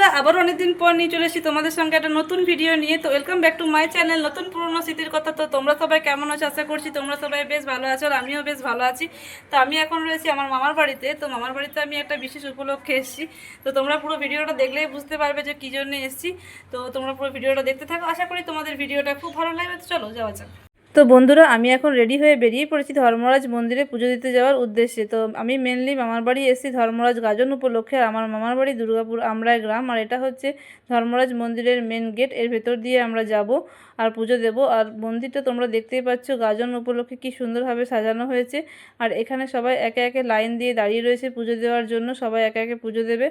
বন্ধুরা আবার অনেকদিন পর নিয়ে চলে এসেছি তোমাদের সঙ্গে একটা নতুন ভিডিও নিয়ে। তো welcome back to my channel নতুন পুরনো স্মৃতির কথা। তো তোমরা সবাই কেমন আছো? আশা করছি তোমরা সবাই বেশ ভালো আছো আর আমিও বেশ ভালো আছি। তো আমি এখন রয়েছি আমার মামার বাড়িতে। তো মামার বাড়িতে আমি একটা বিশেষ উপলক্ষে এসেছি। তো তোমরা পুরো ভিডিওটা দেখলেই বুঝতে পারবে যে কী জন্য এসেছি। তো তোমরা পুরো ভিডিওটা দেখতে থাকো। আশা করি তোমাদের ভিডিওটা খুব ভালো লাগবে। তো চলো, যাওয়া যাক। তো বন্ধুরা, আমি এখন রেডি হয়ে বেরিয়ে পড়েছি ধর্মরাজ মন্দিরে পুজো দিতে যাওয়ার উদ্দেশ্যে। তো আমি মেনলি মামার বাড়ি এসেছি ধর্মরাজ গাজন উপলক্ষে আর আমার মামার বাড়ি দুর্গাপুর আমরায় গ্রাম। আর এটা হচ্ছে ধর্মরাজ মন্দিরের মেন গেটের ভেতর দিয়ে আমরা যাব আর পুজো দেব। আর মন্দিরটা তোমরা দেখতেই পাচ্ছ, গাজন উপলক্ষে কি সুন্দরভাবে সাজানো হয়েছে। আর এখানে সবাই একে একে লাইন দিয়ে দাঁড়িয়ে রয়েছে পুজো দেওয়ার জন্য, সবাই একে একে পুজো দেবে।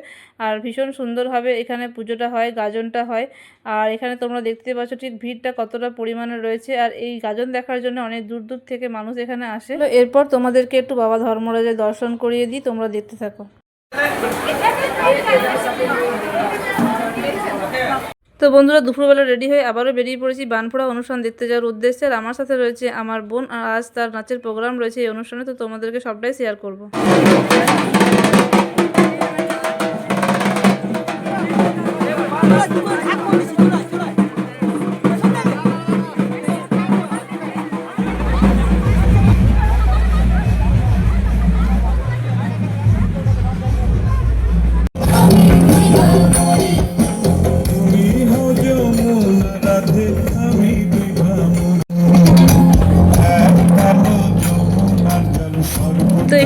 আর ভীষণ সুন্দরভাবে এখানে পুজোটা হয়, গাজনটা হয়। আর এখানে তোমরা দেখতে পাচ্ছ ঠিক ভিড়টা কতটা পরিমাণে রয়েছে। আর এই গাজন দেখার জন্য অনেক দূর দূর থেকে মানুষ এখানে আসে। এরপর তোমাদেরকে একটু বাবা ধর্মরাজের দর্শন করিয়ে দিই, তোমরা দেখতে থাকো। তো বন্ধুরা, দুপুরবেলা রেডি হয়ে আবারও বেরিয়ে পড়েছি বানফোড়া অনুষ্ঠান দেখতে যাওয়ার উদ্দেশ্যে। আর আমার সাথে রয়েছে আমার বোন, আর আজ তার নাচের প্রোগ্রাম রয়েছে এই অনুষ্ঠানে, তো তোমাদেরকে সবটাই শেয়ার করব।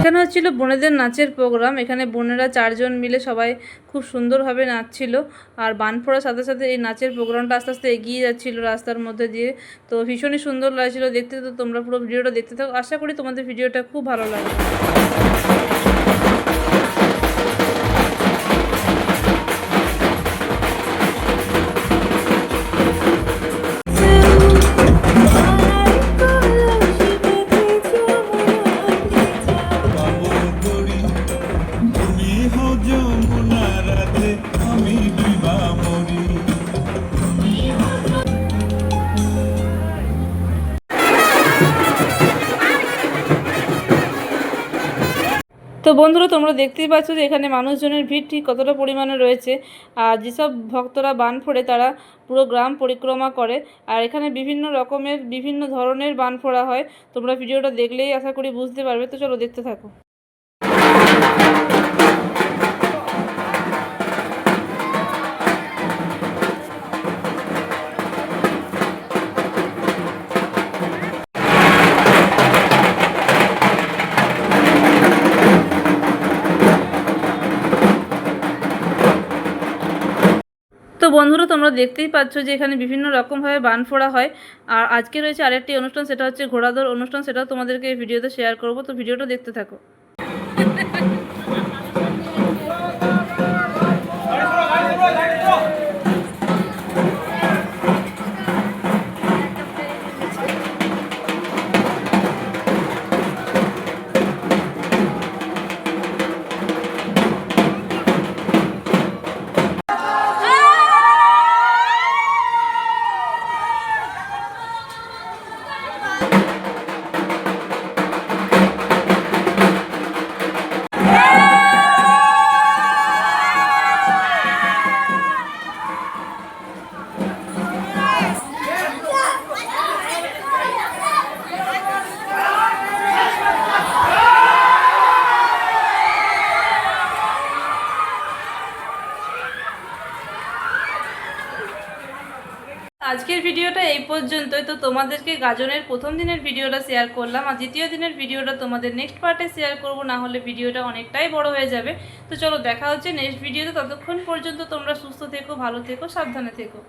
এখানে হচ্ছিল বোনেদের নাচের প্রোগ্রাম। এখানে বোনেরা চারজন মিলে সবাই খুব সুন্দরভাবে নাচছিল। আর বান পড়ার সাথে সাথে এই নাচের প্রোগ্রামটা আস্তে আস্তে এগিয়ে যাচ্ছিল রাস্তার মধ্যে দিয়ে। তো ভীষণই সুন্দর লাগছিল। দেখতে তো তোমরা পুরো ভিডিওটা দেখতে থাকো। আশা করি তোমাদের ভিডিওটা খুব ভালো লাগবে। তো বন্ধুরা, তোমরা দেখতেই পাচ্ছ যে এখানে মানুষজনের ভিড় ঠিক কতটা পরিমাণে রয়েছে। আর যেসব ভক্তরা বান ফোড়ে, তারা পুরো গ্রাম পরিক্রমা করে। আর এখানে বিভিন্ন রকমের বিভিন্ন ধরনের বান ফোড়া হয়। তোমরা ভিডিওটা দেখলেই আশা করি বুঝতে পারবে। তো চলো দেখতে থাকো। তো বন্ধুরা, তোমরা দেখতেই পাচ্ছ যে এখানে বিভিন্ন রকমভাবে বান ফোড়া হয়। আর আজকে রয়েছে আরেকটি অনুষ্ঠান, সেটা হচ্ছে ঘোড়াদৌড় অনুষ্ঠান, সেটাও তোমাদেরকে এই ভিডিওতে শেয়ার করব। তো ভিডিওটা দেখতে থাকো। আজকের ভিডিওটা এই পর্যন্তই। তো তোমাদেরকে গাজনের প্রথম দিনের ভিডিওটা শেয়ার করলাম আর দ্বিতীয় দিনের ভিডিওটা তোমাদের নেক্সট পার্টে শেয়ার করব, না হলে ভিডিওটা অনেকটাই বড় হয়ে যাবে। তো চলো দেখা হচ্ছে নেক্সট ভিডিওতে ততক্ষণ পর্যন্ত তোমরা সুস্থ থেকো, ভালো থেকো, সাবধানে থেকো।